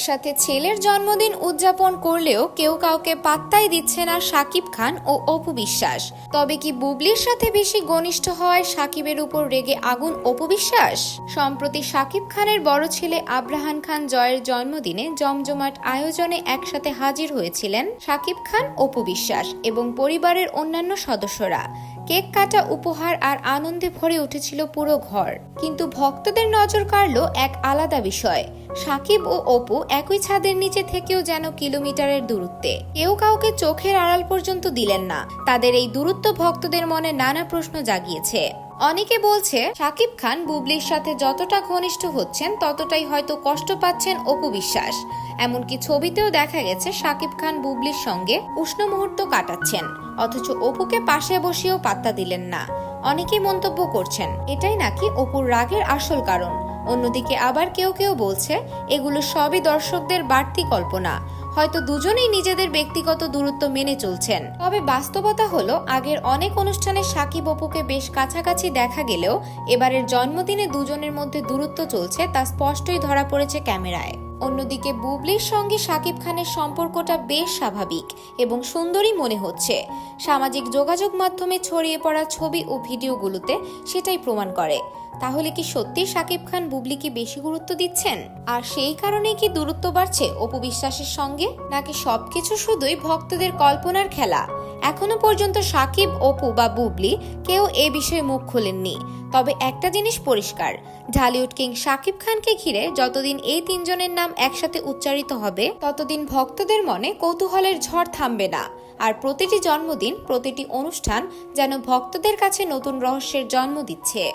একসাথে ছেলের জন্মদিন উদযাপন করলেও কেউ কাউকে পাত্তাই দিচ্ছে না সাকিব খান ও অপু বিশ্বাস। তবে কি বুবলির সাথে বেশি ঘনিষ্ঠ হওয়ায় সাকিবের উপর রেগে আগুন অপু বিশ্বাস? সম্প্রতি সাকিব খানের বড় ছেলে আব্রাহান খান জয়ের জন্মদিনে জমজমাট আয়োজনে একসাথে হাজির হয়েছিলেন সাকিব খান, অপু বিশ্বাস এবং পরিবারের অন্যান্য সদস্যরা। কেক কাটা, উপহার আর আনন্দে ভরে উঠেছিল পুরো ঘর। কিন্তু ভক্তদের নজর কাড়ল এক আলাদা বিষয়। সাকিব ও অপু একই ছাদের নিচে থেকেও যেন কিলোমিটারের দূরত্বে। কেউ কাউকে চোখের আড়াল পর্যন্ত দিলেন না। তাদের এই দূরত্ব ভক্তদের মনে নানা প্রশ্ন জাগিয়েছে। অনেকে বলছে, সাকিব খান বুবলির সাথে যতটা ঘনিষ্ঠ হচ্ছেন, ততটাই হয়তো কষ্ট পাচ্ছেন অপু বিশ্বাস। এমনকি ছবিতেও দেখা গেছে, সাকিব খান বুবলির সঙ্গে উষ্ণ মুহূর্ত কাটাচ্ছেন। অথচ অপুকে পাশে বসেও পাত্তা দিলেন না। অনেকেই মন্তব্য করছেন, এটাই নাকি অপুর রাগের আসল কারণ? অন্যদিকে আবার কেউ কেউ বলছে, এগুলো সবই দর্শকদের বাড়তি কল্পনা। হয়তো দুজনেই নিজেদের ব্যক্তিগত দূরত্ব মেনে চলছেন। তবে বাস্তবতা হলো, আগের অনেক অনুষ্ঠানে সাকিব অপুকে বেশ কাছাকাছি দেখা গেলেও, এবারের জন্মদিনে দুজনের মধ্যে দূরত্ব চলছে তা স্পষ্টই ধরা পড়েছে ক্যামেরায়। অন্যদিকে বুবলির সঙ্গে সাকিব খানের সম্পর্কটা বেশ স্বাভাবিক এবং সুন্দরই মনে হচ্ছে। সামাজিক যোগাযোগ মাধ্যমে ছড়িয়ে পড়া ছবি ও ভিডিওগুলোতে সেটাই প্রমাণ করে। তাহলে কি সত্যি সাকিব খান বুবলিকে বেশি গুরুত্ব দিচ্ছেন? আর সেই কারণেই কি দূরত্ব বাড়ছে অপবিশ্বাসের সঙ্গে? নাকি সবকিছু শুধুই ভক্তদের কল্পনার খেলা? এখনও পর্যন্ত সাকিব, অপু বা বুবলি কেউ এ বিষয়ে মুখ খোলেননি। তবে একটা জিনিস পরিষ্কার, ঢালিউড কিং সাকিব খানকে ঘিরে যতদিন এই তিনজনের নাম একসাথে উচ্চারিত হবে, ততদিন ভক্তদের মনে কৌতূহলের ঝড় থামবে না। আর প্রতিটি জন্মদিন, প্রতিটি অনুষ্ঠান যেন ভক্তদের কাছে নতুন রহস্যের জন্ম দিচ্ছে।